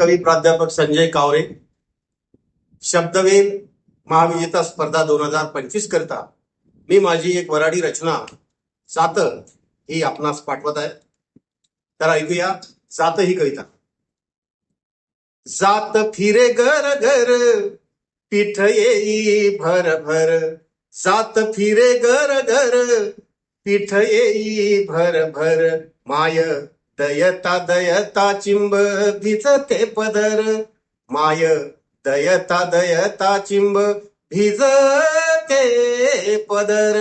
कवी प्राध्यापक संजय कावरे शब्दवेल महाविजेता स्पर्धा दोन हजार पंचवीस करता मी माझी एक वराडी रचना सात ही आपणास पाठवत आहे. तर ऐकूया सात ही कविता. जात फिरे घर घर पीठ येई भर भर. सात फिरे घर घर पीठ येई भर भर. माय दयता दयता चिंब भिजते पदर. माय दयता दयता चिंब भिजते पदर.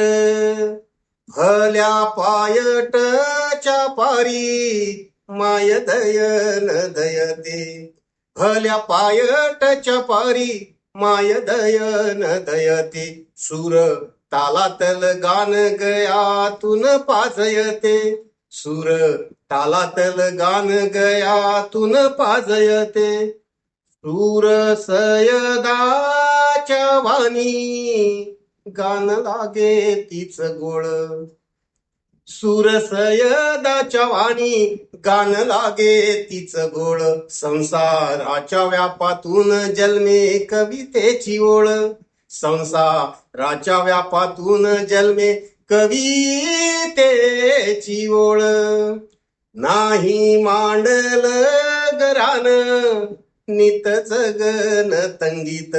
भल्या पायटच्या पारी माय दयन दयते. भल्या पायटच्या पारी माय दयन दयते. सुर तालातल गान गयातून पाजयते. सुर तालातल गान गयातून पाजयते। सूर सयदाच्या वाणी गान लागे तीच गोळ। सूर सयदाच्या वाणी गान लागे तीच गोळ। संसाराच्या व्यापातून जन्मे कवितेची ओळ। संसाराच्या व्यापातून जन्मे कवी तेची ओळ. नाही मांडल गरान नित जगन तंगीत.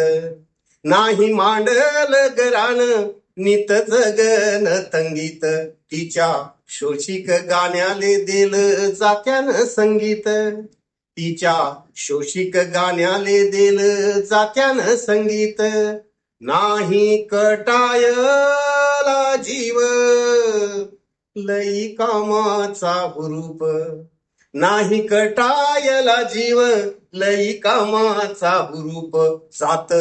नाही मांडल गरान नित जगन तंगीत. तिच्या शोषिक गाण्याले दिल जात्यान संगीत. तिच्या शोषिक गाण्याले दिल जात्यान संगीत. नाही कटाय लई कामाचा हुरूप. नाही कटायला जीव लई कामाचा हुरूप. सात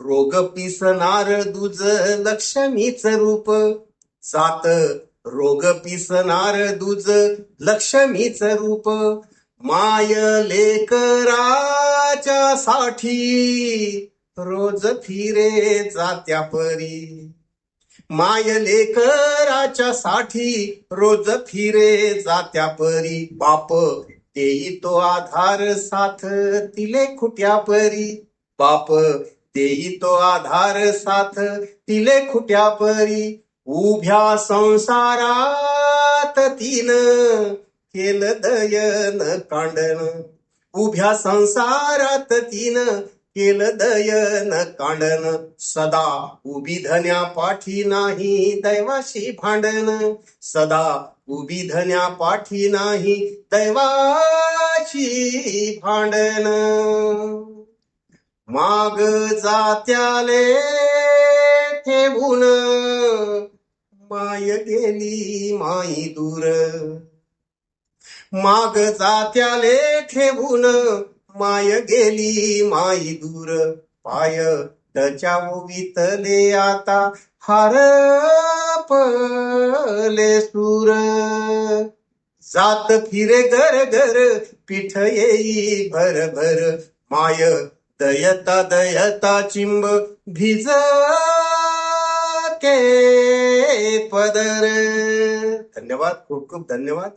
रोग पिसणार दुज लक्ष्मीच रूप. सात रोग पिसणार दुज लक्ष्मीच रूप. माय लेकराच्या साठी रोज फिरे जात्या परी. माय लेकराच्या साठी रोज फिरे जात्या परी बाप देई तो आधार साथ तिले खुट्या परी बाप देई तो आधार साथ तिले खुट्या परी उभ्या संसारात तीन केलं दयन कांडन. उभ्या संसारात तीन केलं दयन कांडन सदा उभी धन्या पाठी नाही दैवाशी भांडण सदा उभी धन्या पाठी नाही दैवाशी भांडण माग जात्याले ठेवून माय गेली माई दूर. माग जात्याले ठेवून माय गेली माई दूर. पाय त्याच्या ओवितले आता हार पले सूर. जात फिरे घर घर पिठ येई भर भर. माय दयता दयता चिंब भिज के पदर. धन्यवाद खूप खूप धन्यवाद.